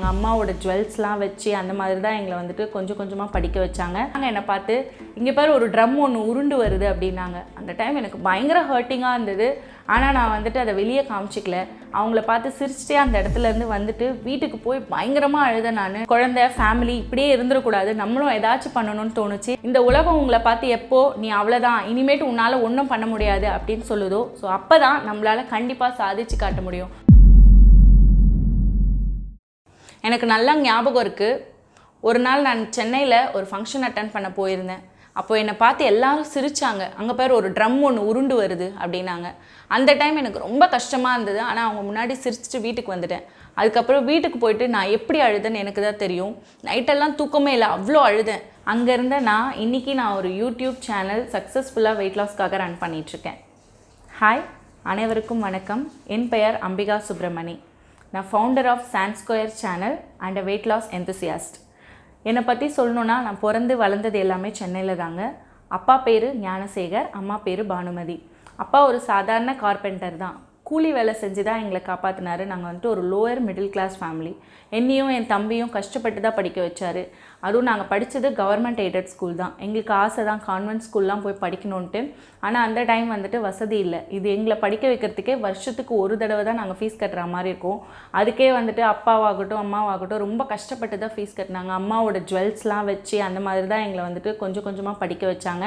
எங்கள் அம்மாவோட ஜுவல்ஸ்லாம் வச்சு அந்த மாதிரி தான் எங்களை வந்துட்டு கொஞ்சம் கொஞ்சமாக படிக்க வச்சாங்க. நாங்கள் என்னை பார்த்து இங்கே பாரு ஒரு ட்ரம் ஒன்று உருண்டு வருது அப்படின்னாங்க. அந்த டைம் எனக்கு பயங்கர ஹர்ட்டிங்காக இருந்தது. ஆனால் நான் வந்துட்டு அதை வெளியே காமிச்சிக்கல. அவங்கள பார்த்து சிரிச்சிட்டே அந்த இடத்துலேருந்து வந்துட்டு வீட்டுக்கு போய் பயங்கரமாக அழுத நான். குழந்தை ஃபேமிலி இப்படியே இருந்துடக்கூடாது. நம்மளும் ஏதாச்சும் பண்ணணும்னு தோணுச்சு. இந்த உலகம் உங்களை பார்த்து எப்போ நீ அவ்வளோதான் இனிமேட்டு உன்னால் ஒன்றும் பண்ண முடியாது அப்படின்னு சொல்லுதோ ஸோ அப்போ தான் நம்மளால் கண்டிப்பாக சாதிச்சு காட்ட முடியும். எனக்கு நல்லா ஞாபகம் இருக்குது ஒரு நாள் நான் சென்னையில் ஒரு ஃபங்க்ஷன் அட்டன் பண்ண போயிருந்தேன். அப்போ என்னை பார்த்து எல்லாரும் சிரித்தாங்க அங்கே பேர் ஒரு ட்ரம் ஒன்று உருண்டு வருது அப்படின்னாங்க. அந்த டைம் எனக்கு ரொம்ப கஷ்டமாக இருந்தது. ஆனால் அவங்க முன்னாடி சிரிச்சுட்டு வீட்டுக்கு வந்துட்டேன். அதுக்கப்புறம் வீட்டுக்கு போயிட்டு நான் எப்படி அழுதேன்னு எனக்கு தான் தெரியும். நைட்டெல்லாம் தூக்கமே இல்லை. அவ்வளோ அழுதேன். அங்கே இருந்த நான் இன்றைக்கி நான் ஒரு யூடியூப் சேனல் சக்ஸஸ்ஃபுல்லாக வெயிட் லாஸ்க்காக ரன் பண்ணிகிட்ருக்கேன் ஹாய் அனைவருக்கும் வணக்கம். என் பெயர் அம்பிகா சுப்ரமணி நான் founder of sand square channel and a weight loss enthusiast என்னை பற்றி சொல்லணுன்னா நான் பிறந்து வளர்ந்தது எல்லாமே சென்னையில் தாங்க. அப்பா பேர் ஞானசேகர் அம்மா பேர் பானுமதி. அப்பா ஒரு சாதாரண கார்பெண்டர் தான். கூலி வேலை செஞ்சு தான் எங்களை காப்பாற்றினாரு நாங்கள் வந்துட்டு ஒரு லோயர் மிடில் கிளாஸ் ஃபேமிலி என்னையும் என் தம்பியும் கஷ்டப்பட்டு தான் படிக்க வச்சாரு. அதுவும் நாங்கள் படித்தது கவர்மெண்ட் எய்டட் ஸ்கூல் தான். எங்களுக்கு ஆசை தான் கான்வென்ட் ஸ்கூல்லாம் போய் படிக்கணுன்ட்டு ஆனால் அந்த டைம் வந்துட்டு வசதி இல்லை. இது எங்களை படிக்க வைக்கிறதுக்கே வருஷத்துக்கு ஒரு தடவை தான் நாங்கள் ஃபீஸ் கட்டுற மாதிரி இருக்கும். அதுக்கே வந்துட்டு அப்பாவாகட்டும் அம்மாவாகட்டும் ரொம்ப கஷ்டப்பட்டு தான் ஃபீஸ் கட்டினாங்க. அம்மாவோட ஜுவல்ஸ்லாம் வச்சு அந்த மாதிரி தான் எங்களை வந்துட்டு கொஞ்சம் கொஞ்சமாக படிக்க வச்சாங்க.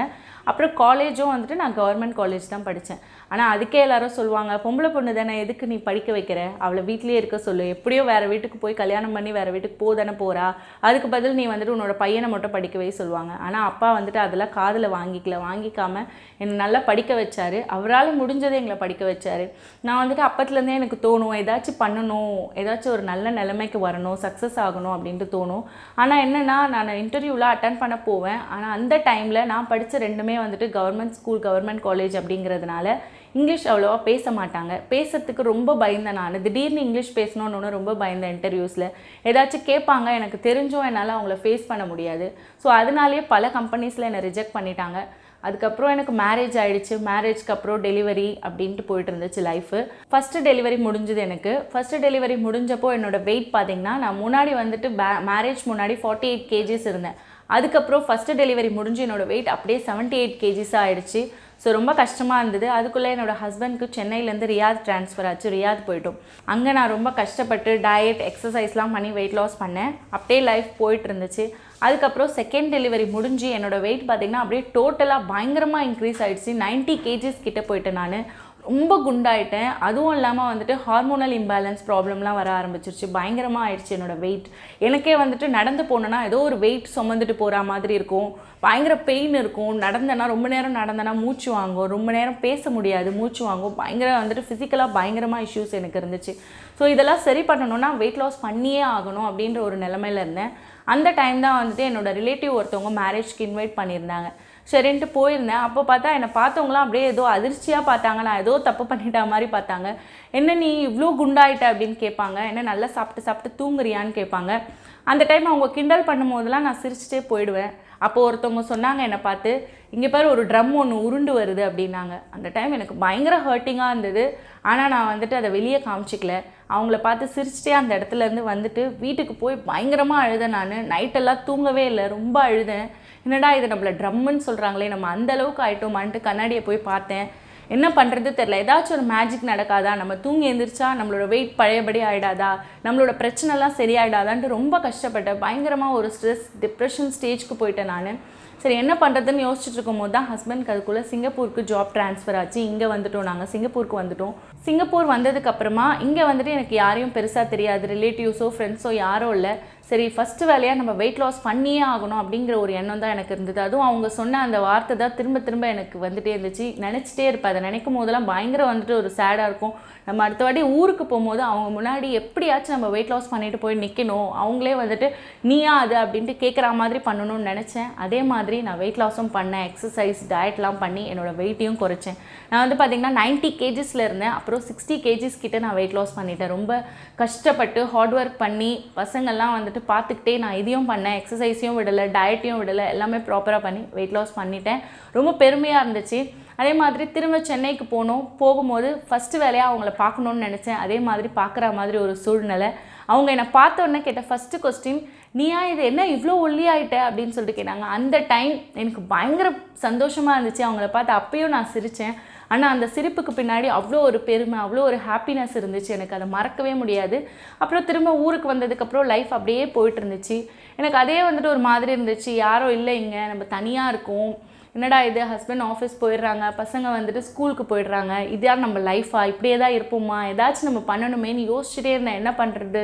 அப்புறம் காலேஜும் வந்துட்டு நான் கவர்மெண்ட் காலேஜ் தான் படித்தேன் ஆனால் அதுக்கே எல்லாரும் சொல்லுவாங்க பொம்பளை பொண்ணு தானே எதுக்கு நீ படிக்க வைக்கிற? அவளை வீட்லேயே இருக்க சொல்லு. எப்படியோ வேறு வீட்டுக்கு போய் கல்யாணம் பண்ணி வேறு வீட்டுக்கு போதானே போகிறா அதுக்கு பதில் நீ வந்துட்டு உன்னோட பையனை மட்டும் படிக்கவே சொல்லுவாங்க. ஆனால் அப்பா வந்துட்டு அதெல்லாம் காதில் வாங்கிக்கல. வாங்கிக்காம என்னை நல்லா படிக்க வச்சார். அவரால் முடிஞ்சதை எங்களை படிக்க வச்சார். நான் வந்துட்டு அப்பத்துலேருந்தே எனக்கு தோணும் ஏதாச்சும் பண்ணணும் ஏதாச்சும் ஒரு நல்ல நிலைமைக்கு வரணும் சக்ஸஸ் ஆகணும் அப்படின்ட்டு தோணும். ஆனால் என்னென்னா நான் இன்டர்வியூலாம் அட்டன் பண்ண போவேன். ஆனால் அந்த டைமில் நான் படித்த ரெண்டுமே வந்துட்டு கவர்மெண்ட் ஸ்கூல் கவர்மெண்ட் காலேஜ் அப்படிங்கிறதுனால இங்கிலீஷ் அவ்வளோவா பேச மாட்டாங்க பேசுறதுக்கு ரொம்ப பயந்தேன் நான். திடீர்னு இங்கிலீஷ் பேசணுன்னு ரொம்ப பயந்தேன் இன்டர்வியூஸில் ஏதாச்சும் கேட்பாங்க எனக்கு தெரிஞ்சும் என்னால் அவங்கள ஃபேஸ் பண்ண முடியாது. ஸோ அதனாலேயே பல கம்பெனிஸில் என்னை ரிஜெக்ட் பண்ணிட்டாங்க. அதுக்கப்புறம் எனக்கு மேரேஜ் ஆகிடுச்சு மேரேஜ்க்கு அப்புறம் டெலிவரி அப்படின்ட்டு போயிட்டு இருந்துச்சு லைஃபு ஃபஸ்ட்டு டெலிவரி முடிஞ்சுது எனக்கு. ஃபஸ்ட்டு டெலிவரி முடிஞ்சப்போ என்னோட வெயிட் பார்த்தீங்கன்னா நான் முன்னாடி வந்துட்டு மேரேஜ் முன்னாடி ஃபார்ட்டி எயிட் கேஜிஸ் இருந்தேன். அதுக்கப்புறம் ஃபஸ்ட்டு டெலிவரி முடிஞ்சு என்னோடய வெயிட் அப்படியே செவன்ட்டி எயிட் கேஜிஸாக ஆகிடுச்சு ஸோ ரொம்ப கஷ்டமாக இருந்தது. அதுக்குள்ளே என்னோட ஹஸ்பண்ட்க்கு சென்னையிலேருந்து ரியாத் ட்ரான்ஸ்ஃபர் ஆச்சு. ரியாத் போயிட்டோம். அங்கே நான் ரொம்ப கஷ்டப்பட்டு டயட் எக்ஸசைஸ்லாம் பண்ணி வெயிட் லாஸ் பண்ணேன். அப்படியே லைஃப் போயிட்டு இருந்துச்சு. அதுக்கப்புறம் செகண்ட் டெலிவரி முடிஞ்சு என்னோடய வெயிட் பார்த்திங்கன்னா அப்படியே டோட்டலாக பயங்கரமாக இன்க்ரீஸ் ஆகிடுச்சு நைன்ட்டி கேஜிஸ் கிட்ட போயிட்டேன் நான். ரொம்ப குண்டாயிட்டேன். அதுவும் இல்லாமல் வந்துட்டு ஹார்மோனல் இம்பேலன்ஸ் ப்ராப்ளம்லாம் வர ஆரம்பிச்சிருச்சு. பயங்கரமாக ஆயிடுச்சு என்னோடய வெயிட் எனக்கே வந்துட்டு நடந்து போனேன்னா ஏதோ ஒரு வெயிட் சுமந்துட்டு போகிற மாதிரி இருக்கும். பயங்கர பெயின் இருக்கும். நடந்தேன்னா ரொம்ப நேரம் நடந்தேன்னா மூச்சு வாங்கும். ரொம்ப நேரம் பேச முடியாது. மூச்சு வாங்கும். பயங்கர வந்துட்டு ஃபிசிக்கலாக பயங்கரமாக இஷ்யூஸ் எனக்கு இருந்துச்சு. ஸோ இதெல்லாம் சரி பண்ணணும்னா வெயிட் லாஸ் பண்ணியே ஆகணும் அப்படின்ற ஒரு நிலமையில இருந்தேன். அந்த டைம் தான் வந்துட்டு என்னோட ரிலேட்டிவ் ஒருத்தவங்க மேரேஜ்க்கு இன்வைட் பண்ணியிருந்தாங்க. சரின்ட்டு போயிருந்தேன். அப்போ பார்த்தா என்னை பார்த்தவங்களாம் அப்படியே ஏதோ அதிர்ச்சியாக பார்த்தாங்க. நான் ஏதோ தப்பு பண்ணிட்ட மாதிரி பார்த்தாங்க. என்ன நீ இவ்வளோ குண்டாயிட்ட? அப்படின்னு கேட்பாங்க. என்ன நல்லா சாப்பிட்டு சாப்பிட்டு தூங்குறியான்னு? கேட்பாங்க. அந்த டைம் அவங்க கிண்டல் பண்ணும்போதெல்லாம் நான் சிரிச்சிட்டே போயிடுவேன். அப்போ ஒருத்தவங்க சொன்னாங்க என்னை பார்த்து இங்கே பாரு ஒரு ட்ரம் ஒன்று உருண்டு வருது அப்படின்னாங்க. அந்த டைம் எனக்கு பயங்கர ஹர்ட்டிங்காக இருந்தது. ஆனால் நான் வந்துட்டு அதை வெளியே காமிச்சிக்கல. அவங்கள பார்த்து சிரிச்சிட்டே அந்த இடத்துல இருந்து வந்துட்டு வீட்டுக்கு போய் பயங்கரமாக அழுதேன் நான். நைட்டெல்லாம் தூங்கவே இல்லை. ரொம்ப அழுதேன். என்னடா இது நம்மள ட்ரம்முன்னு சொல்கிறாங்களே நம்ம அந்த அளவுக்கு ஆகிட்டோமான்ட்டு கண்ணாடியை போய் பார்த்தேன். என்ன பண்ணுறது தெரில ஏதாச்சும் ஒரு மேஜிக் நடக்காதா? நம்ம தூங்கி எழுந்திரிச்சா நம்மளோட வெயிட் பழையபடி ஆகிடாதா நம்மளோட பிரச்சனைலாம் சரியாயிடாதான்ட்டு ரொம்ப கஷ்டப்பட்டேன். பயங்கரமாக ஒரு ஸ்ட்ரெஸ் டிப்ரெஷன் ஸ்டேஜ்க்கு போயிட்டேன் நான். சரி என்ன பண்ணுறதுன்னு யோசிச்சுட்டு இருக்கும்போது தான் ஹஸ்பண்ட்க்கு அதுக்குள்ளே சிங்கப்பூருக்கு ஜாப் ட்ரான்ஸ்ஃபர் ஆச்சு. இங்கே வந்துட்டோம் நாங்கள் சிங்கப்பூருக்கு வந்துட்டோம். சிங்கப்பூர் வந்ததுக்கப்புறமா இங்கே வந்துட்டு எனக்கு யாரையும் பெருசாக தெரியாது ரிலேட்டிவ்ஸோ ஃப்ரெண்ட்ஸோ யாரும் இல்லை. சரி ஃபஸ்ட்டு வேலையாக நம்ம வெயிட் லாஸ் பண்ணியே ஆகணும் அப்படிங்கிற ஒரு எண்ணம் தான் எனக்கு இருந்தது. அதுவும் அவங்க சொன்ன அந்த வார்த்தை தான் திரும்ப திரும்ப எனக்கு வந்துட்டே இருந்துச்சு. நினச்சிட்டே இருப்பேன். அதை நினைக்கும் போதெல்லாம் பயங்கர வந்துட்டு ஒரு சேடாக இருக்கும். நம்ம அடுத்த வாட்டி ஊருக்கு போகும்போது அவங்க முன்னாடி எப்படியாச்சும் நம்ம வெயிட் லாஸ் பண்ணிட்டு போய் நிற்கணும் அவங்களே வந்துட்டு நீயா அது? அப்படின்ட்டு கேட்குற மாதிரி பண்ணணும்னு நினச்சேன். அதே மாதிரி நான் வெயிட் லாஸும் பண்ணேன். எக்ஸசைஸ் டயட்லாம் பண்ணி என்னோடய வெயிட்டையும் குறைச்சேன். நான் வந்து பார்த்திங்கன்னா நைன்ட்டி கேஜிஸில் இருந்தேன். அப்புறம் சிக்ஸ்டி கேஜிஸ் கிட்டே நான் வெயிட் லாஸ் பண்ணிட்டேன். ரொம்ப கஷ்டப்பட்டு ஹார்ட் ஒர்க் பண்ணி பசங்கள்லாம் வந்துட்டு பார்த்துக்கிட்டே நான் இதையும் பண்ணேன் எக்ஸசைஸையும் விடலை டயட்டையும் விடலை எல்லாமே ப்ராப்பராக பண்ணி வெயிட் லாஸ் பண்ணிட்டேன். ரொம்ப பெருமையாக இருந்துச்சு. அதே மாதிரி திரும்ப சென்னைக்கு போனோம். போகும்போது ஃபஸ்ட்டு வேலையாக அவங்கள பார்க்கணுன்னு நினச்சேன். அதே மாதிரி பார்க்குற மாதிரி ஒரு சூழ்நிலை. அவங்க என்னை பார்த்த உடனே கேட்ட ஃபஸ்ட்டு கொஸ்டின் நீயா இது என்ன இவ்வளோ ஒல்லியாயிட்ட அப்படின்னு சொல்லிட்டு கேட்டாங்க. அந்த டைம் எனக்கு பயங்கர சந்தோஷமாக இருந்துச்சு. அவங்கள பார்த்து அப்பயும் நான் சிரித்தேன் ஆனால் அந்த சிரிப்புக்கு பின்னாடி அவ்வளோ ஒரு பெருமை அவ்வளோ ஒரு ஹாப்பினஸ் இருந்துச்சு. எனக்கு அதை மறக்கவே முடியாது. அப்புறம் திரும்ப ஊருக்கு வந்ததுக்கப்புறம் லைஃப் அப்படியே போயிட்டு இருந்துச்சு. எனக்கு அதே வந்துட்டு ஒரு மாதிரி இருந்துச்சு. யாரும் இல்லை இங்கே நம்ம தனியாக இருக்கோம். என்னடா இது ஹஸ்பண்ட் ஆஃபீஸ் போயிடுறாங்க பசங்க வந்துட்டு ஸ்கூலுக்கு போயிடுறாங்க. இதான் நம்ம லைஃபா இப்படியே தான் இருப்போமா? ஏதாச்சும் நம்ம பண்ணணுமேன்னு யோசிச்சுட்டே இருந்தேன். என்ன பண்ணுறது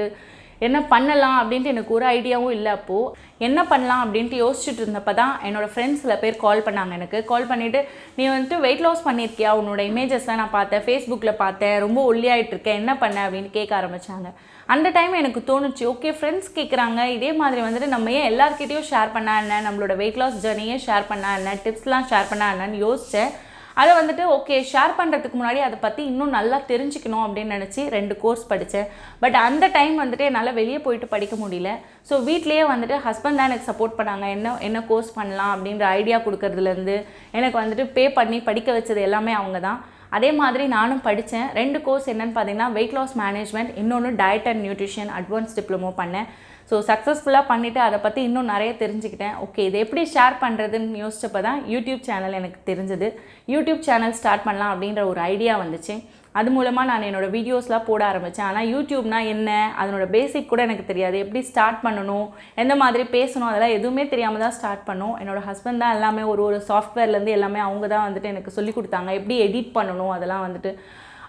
என்ன பண்ணலாம் அப்படின்ட்டு எனக்கு ஒரு ஐடியாவும் இல்லை அப்போது என்ன பண்ணலாம் அப்படின்ட்டு யோசிச்சுட்டு இருந்தப்போ தான் என்னோடய ஃப்ரெண்ட்ஸ் சில பேர் கால் பண்ணாங்க எனக்கு. கால் பண்ணிவிட்டு நீ வந்துட்டு வெயிட் லாஸ் பண்ணியிருக்கியா உன்னோட இமேஜஸ்லாம் நான் பார்த்தேன் ஃபேஸ்புக்கில் பார்த்தேன் ரொம்ப ஒல்லியாகிட்டு இருக்கேன். என்ன பண்ண? அப்படின்னு கேட்க ஆரம்பித்தாங்க அந்த டைம் எனக்கு தோணுச்சு ஓகே ஃப்ரெண்ட்ஸ் கேட்குறாங்க இதே மாதிரி வந்துட்டு நம்ம ஏன் எல்லாருக்கிட்டேயும் ஷேர் பண்ணா என்ன? நம்மளோட வெயிட் லாஸ் ஜர்னியே ஷேர் பண்ணா என்ன? டிப்ஸ்லாம் ஷேர் பண்ணா என்னன்னு யோசித்தேன் அதை வந்துட்டு ஓகே ஷேர் பண்ணுறதுக்கு முன்னாடி அதை பற்றி இன்னும் நல்லா தெரிஞ்சுக்கணும் அப்படின்னு நினச்சி ரெண்டு கோர்ஸ் படித்தேன் பட் அந்த டைம் வந்துட்டு என்னால் வெளியே போயிட்டு படிக்க முடியல. ஸோ வீட்லேயே வந்துட்டு ஹஸ்பண்ட் தான் எனக்கு சப்போர்ட் பண்ணாங்க. என்ன என்ன கோர்ஸ் பண்ணலாம் அப்படின்ற ஐடியா கொடுக்கறதுலேருந்து எனக்கு வந்துட்டு பே பண்ணி படிக்க வச்சது எல்லாமே அவங்க தான். அதே மாதிரி நானும் படித்தேன் ரெண்டு கோர்ஸ் என்னென்னு பார்த்தீங்கன்னா வெயிட் லாஸ் மேனேஜ்மெண்ட் இன்னொன்று diet and nutrition advance diploma பண்ணேன். ஸோ சக்ஸஸ்ஃபுல்லாக பண்ணிவிட்டு அதை பற்றி இன்னும் நிறைய தெரிஞ்சுக்கிட்டேன். ஓகே இதை எப்படி ஷேர் பண்ணுறதுன்னு யோசிச்சப்போ தான் யூடியூப் சேனல் எனக்கு தெரிஞ்சது. யூடியூப் சேனல் ஸ்டார்ட் பண்ணலாம் அப்படின்ற ஒரு ஐடியா வந்துச்சு. அது மூலமாக நான் என்னோடய வீடியோஸ்லாம் போட ஆரம்பித்தேன் ஆனால் யூடியூப்னா என்ன? அதனோட பேசிக் கூட எனக்கு தெரியாது. எப்படி ஸ்டார்ட் பண்ணணும்? எந்த மாதிரி பேசணும்? அதெல்லாம் எதுவுமே தெரியாமல் தான் ஸ்டார்ட் பண்ணோம். என்னோட ஹஸ்பண்ட் தான் எல்லாமே ஒரு ஒரு சாஃப்ட்வேர்லேருந்து எல்லாமே அவங்க தான் வந்துட்டு எனக்கு சொல்லி கொடுத்தாங்க. எப்படி எடிட் பண்ணணும்? அதெல்லாம் வந்துட்டு.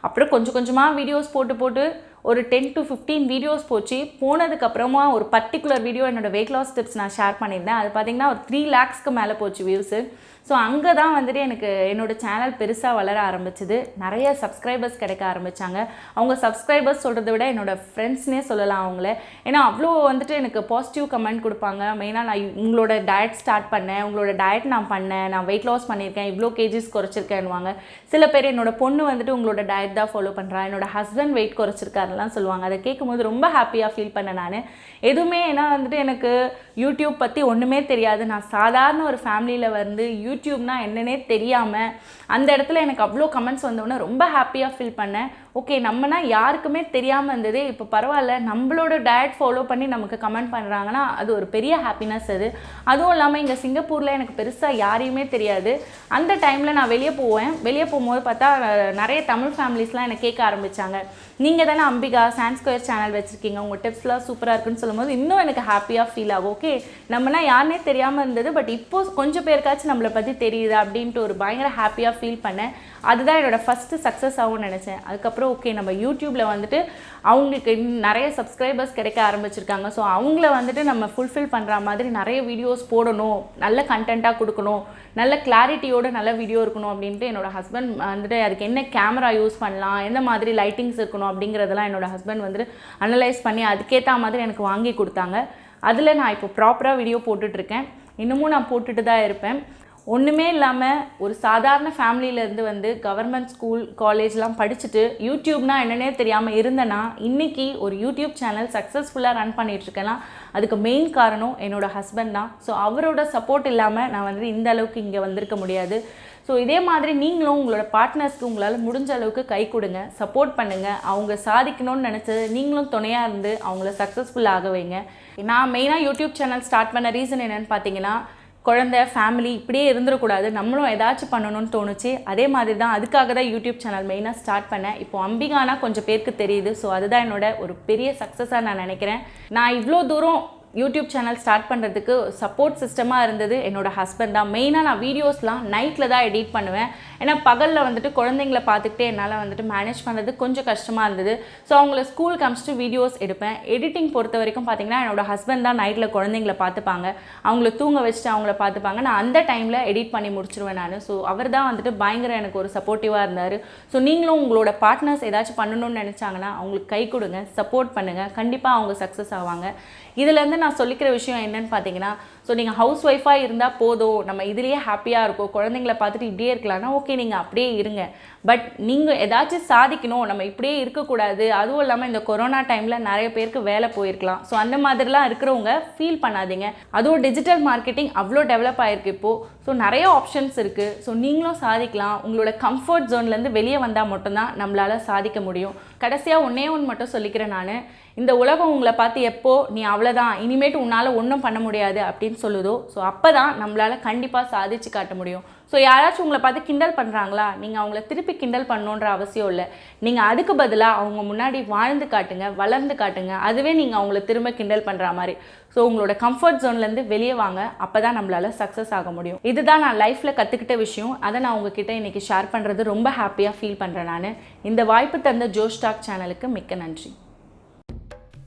அப்புறம் கொஞ்சம் கொஞ்சமாக வீடியோஸ் போட்டு போட்டு ஒரு டென் டு ஃபிஃப்டீன் வீடியோஸ் போச்சு. போனதுக்கப்புறமா ஒரு பர்டிகுலர் வீடியோ என்னோட வெயிட் லாஸ் டிப்ஸ் நான் ஷேர் பண்ணியிருந்தேன். அது பார்த்தீங்கன்னா ஒரு த்ரீ லேக்ஸ்க்கு மேலே போச்சு வியூஸு ஸோ அங்கே தான் வந்துட்டு எனக்கு என்னோடய சேனல் பெருசாக வளர ஆரம்பிச்சது. நிறைய சப்ஸ்கிரைபர்ஸ் கிடைக்க ஆரம்பித்தாங்க அவங்க சப்ஸ்கிரைபர்ஸ் சொல்கிறத விட என்னோடய ஃப்ரெண்ட்ஸ்னே சொல்லலாம் அவங்கள. ஏன்னா அவ்வளோ வந்துட்டு எனக்கு பாசிட்டிவ் கமெண்ட் கொடுப்பாங்க. மெயினாக நான் உங்களோட டயட் ஸ்டார்ட் பண்ணேன். உங்களோட டயட் நான் பண்ணேன். நான் வெயிட் லாஸ் பண்ணியிருக்கேன். இவ்வளோ கேஜிஸ் குறைச்சிருக்கேன்வாங்க சில பேர் என்னோடய பொண்ணு வந்துட்டு உங்களோட டயட் தான் ஃபாலோ பண்ணுறா என்னோட ஹஸ்பண்ட் வெயிட் குறைச்சிருக்காருலாம் சொல்லுவாங்க. அதை கேட்கும்போது ரொம்ப ஹாப்பியாக ஃபீல் பண்ணேன் நான். எதுவுமே ஏன்னா வந்துட்டு எனக்கு யூடியூப் பற்றி ஒன்றுமே தெரியாது. நான் சாதாரண ஒரு ஃபேமிலியில் வந்து யூடியூப்னால் என்னன்னே தெரியாமல் அந்த இடத்துல எனக்கு அவ்வளோ கமெண்ட்ஸ் வந்தோடனே ரொம்ப ஹாப்பியாக ஃபீல் பண்ணேன். ஓகே நம்மனா யாருக்குமே தெரியாமல் இருந்தது. இப்போ பரவாயில்ல நம்மளோட டயட் ஃபாலோ பண்ணி நமக்கு கமெண்ட் பண்ணுறாங்கன்னா அது ஒரு பெரிய ஹாப்பினஸ் அது. அதுவும் இல்லாமல் இங்கே சிங்கப்பூரில் எனக்கு பெருசாக யாரையுமே தெரியாது. அந்த டைமில் நான் வெளியே போவேன். வெளியே போகும்போது பார்த்தா நிறைய தமிழ் ஃபேமிலிஸ்லாம் என்னை கேட்க ஆரம்பித்தாங்க நீங்கள் தானே அம்பிகா சான்ஸ் ஸ்கொயர் சேனல் வச்சுருக்கீங்க. உங்கள் டிப்ஸ்லாம் சூப்பராக இருக்குன்னு சொல்லும்போது இன்னும் எனக்கு ஹாப்பியாக ஃபீல் ஆகும். ஓகே நம்மனா யாருனே தெரியாமல் இருந்தது. பட் இப்போது கொஞ்சம் பேருக்காச்சும் நம்மளை பற்றி தெரியுது அப்படின்ட்டு ஒரு பயங்கர ஹாப்பியாக ஃபீல் பண்ணேன். அதுதான் என்னோட ஃபஸ்ட்டு சக்ஸஸ் ஆகும்னு நினச்சேன். அதுக்கப்புறம் ஓகே நம்ம யூடியூப்பில் வந்துட்டு அவங்களுக்கு நிறைய சப்ஸ்கிரைபர்ஸ் கிடைக்க ஆரம்பிச்சிருக்காங்க. ஸோ அவங்கள வந்துட்டு நம்ம ஃபுல்ஃபில் பண்ணுற மாதிரி நிறைய வீடியோஸ் போடணும். நல்ல கண்டென்ட்டாக கொடுக்கணும். நல்ல கிளாரிட்டியோட நல்ல வீடியோ இருக்கணும் அப்படின்ட்டு என்னோட ஹஸ்பண்ட் வந்துட்டு அதுக்கு என்ன கேமரா யூஸ் பண்ணலாம் எந்த மாதிரி லைட்டிங்ஸ் இருக்கணும் அப்படிங்கிறதெல்லாம் என்னோட ஹஸ்பண்ட் வந்துட்டு அனலைஸ் பண்ணி அதுக்கேற்ற மாதிரி எனக்கு வாங்கி கொடுத்தாங்க. அதில் நான் இப்போ ப்ராப்பராக வீடியோ போட்டுட்ருக்கேன் இன்னமும் நான் போட்டுட்டு தான் இருப்பேன். ஒன்றுமே இல்லாமல் ஒரு சாதாரண ஃபேமிலியிலேருந்து வந்து கவர்மெண்ட் ஸ்கூல் காலேஜ்லாம் படிச்சுட்டு யூடியூப்னால் என்னன்னே தெரியாமல் இருந்தேன்னா இன்றைக்கி ஒரு யூடியூப் சேனல் சக்ஸஸ்ஃபுல்லாக ரன் பண்ணிகிட்ருக்கேன்னா அதுக்கு மெயின் காரணம் என்னோட ஹஸ்பண்ட் தான். ஸோ அவரோட சப்போர்ட் இல்லாமல் நான் வந்து இந்த அளவுக்கு இங்கே வந்திருக்க முடியாது. ஸோ இதே மாதிரி நீங்களும் உங்களோட பார்ட்னர்ஸ்க்கு உங்களால் முடிஞ்ச அளவுக்கு கை கொடுங்க சப்போர்ட் பண்ணுங்கள் அவங்க சாதிக்கணும்னு நினச்சது நீங்களும் துணையாக இருந்து அவங்கள சக்ஸஸ்ஃபுல் ஆக வைங்க. நான் மெயினாக யூடியூப் சேனல் ஸ்டார்ட் பண்ண ரீசன் என்னென்னு பார்த்தீங்கன்னா குழந்தை ஃபேமிலி இப்படியே இருந்துடக்கூடாது. நம்மளும் ஏதாச்சும் பண்ணணும்னு தோணுச்சு. அதே மாதிரி தான் அதுக்காக தான் யூடியூப் சேனல் மெயினாக ஸ்டார்ட் பண்ணேன். இப்போ அம்பிகானா கொஞ்சம் பேருக்கு தெரியுது. ஸோ அதுதான் என்னோட ஒரு பெரிய சக்ஸஸாக நான் நினைக்கிறேன். நான் இவ்வளோ தூரம் யூடியூப் சேனல் ஸ்டார்ட் பண்ணுறதுக்கு சப்போர்ட் சிஸ்டமாக இருந்தது என்னோட ஹஸ்பண்ட் தான். மெயினாக நான் வீடியோஸ்லாம் நைட்டில் தான் எடிட் பண்ணுவேன். ஏன்னா பகலில் வந்துட்டு குழந்தைங்கள பார்த்துக்கிட்டே என்னால் வந்துட்டு மேனேஜ் பண்ணுறது கொஞ்சம் கஷ்டமாக இருந்தது. ஸோ அவங்கள ஸ்கூலுக்கு அமிச்சிட்டு வீடியோஸ் எடுப்பேன். எடிட்டிங் பொறுத்த வரைக்கும் பார்த்தீங்கன்னா என்னோட ஹஸ்பண்ட் தான் நைட்டில் குழந்தைங்கள பார்த்துப்பாங்க. அவங்கள தூங்க வச்சுட்டு அவங்கள பார்த்துப்பாங்க. நான் அந்த டைமில் எடிட் பண்ணி முடிச்சிருவேன் நான். ஸோ அவர் தான் வந்துட்டு பயங்கர எனக்கு ஒரு சப்போர்ட்டிவாக இருந்தார். ஸோ நீங்களும் உங்களோட பார்ட்னர்ஸ் ஏதாச்சும் பண்ணணும்னு நினச்சாங்கன்னா அவங்களுக்கு கை கொடுங்க சப்போர்ட் பண்ணுங்கள் கண்டிப்பாக அவங்க சக்ஸஸ் ஆவாங்க. இதுலேருந்து நான் சொல்லிக்கிற விஷயம் என்னன்னு பார்த்தீங்கன்னா ஸோ நீங்கள் ஹவுஸ் ஒய்ஃபாக இருந்தால் போதும். நம்ம இதுலேயே ஹாப்பியாக இருக்கும். குழந்தைங்கள பார்த்துட்டு இப்படியே இருக்கலாம்னா ஓகே நீங்கள் அப்படியே இருங்க. பட் நீங்கள் ஏதாச்சும் சாதிக்கணும். நம்ம இப்படியே இருக்கக்கூடாது. அதுவும் இல்லாமல் இந்த கொரோனா டைமில் நிறைய பேருக்கு வேலை போயிருக்கலாம். ஸோ அந்த மாதிரிலாம் இருக்கிறவங்க ஃபீல் பண்ணாதீங்க. அதுவும் டிஜிட்டல் மார்க்கெட்டிங் அவ்வளோ டெவலப் ஆகிருக்கு இப்போது ஸோ நிறைய ஆப்ஷன்ஸ் இருக்குது ஸோ நீங்களும் சாதிக்கலாம். உங்களோட கம்ஃபர்ட் ஜோன்லேருந்து வெளியே வந்தால் மட்டும்தான் நம்மளால் சாதிக்க முடியும். கடைசியாக ஒன்றே ஒன்று மட்டும் சொல்லிக்கிறேன் நான். இந்த உலகம் உங்களை பார்த்து எப்போ நீ அவ்வளோதான் இனிமேட்டு உன்னால் ஒன்றும் பண்ண முடியாது அப்படின்னு சொல்லுதோ ஸோ அப்போ தான் நம்மளால் கண்டிப்பாக சாதிச்சு காட்ட முடியும். ஸோ யாராச்சும் உங்களை பார்த்து கிண்டல் பண்ணுறாங்களா நீங்கள் அவங்கள திருப்பி கிண்டல் பண்ணணுன்ற அவசியம் இல்லை. நீங்கள் அதுக்கு பதிலாக அவங்க முன்னாடி வாழ்ந்து காட்டுங்க வளர்ந்து காட்டுங்க. அதுவே நீங்கள் அவங்கள திரும்ப கிண்டல் பண்ணுற மாதிரி. ஸோ உங்களோட கம்ஃபர்ட் ஜோன்லேருந்து வெளியே வாங்க அப்போ தான் நம்மளால் சக்ஸஸ் ஆக முடியும். இதுதான் நான் லைஃப்பில் கற்றுக்கிட்ட விஷயம். அதை நான் உங்ககிட்ட இன்றைக்கி ஷேர் பண்ணுறது ரொம்ப ஹாப்பியாக ஃபீல் பண்ணுறேன் நான். இந்த வாய்ப்பு தந்த ஜோஷ் டாக் சேனலுக்கு மிக்க நன்றி.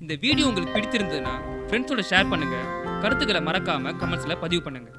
இந்த வீடியோ உங்களுக்கு பிடிச்சிருந்ததுன்னா ஃப்ரெண்ட்ஸோட ஷேர் பண்ணுங்க. கருத்துக்களை மறக்காம கமெண்ட்ஸ்ல பதிவு பண்ணுங்க.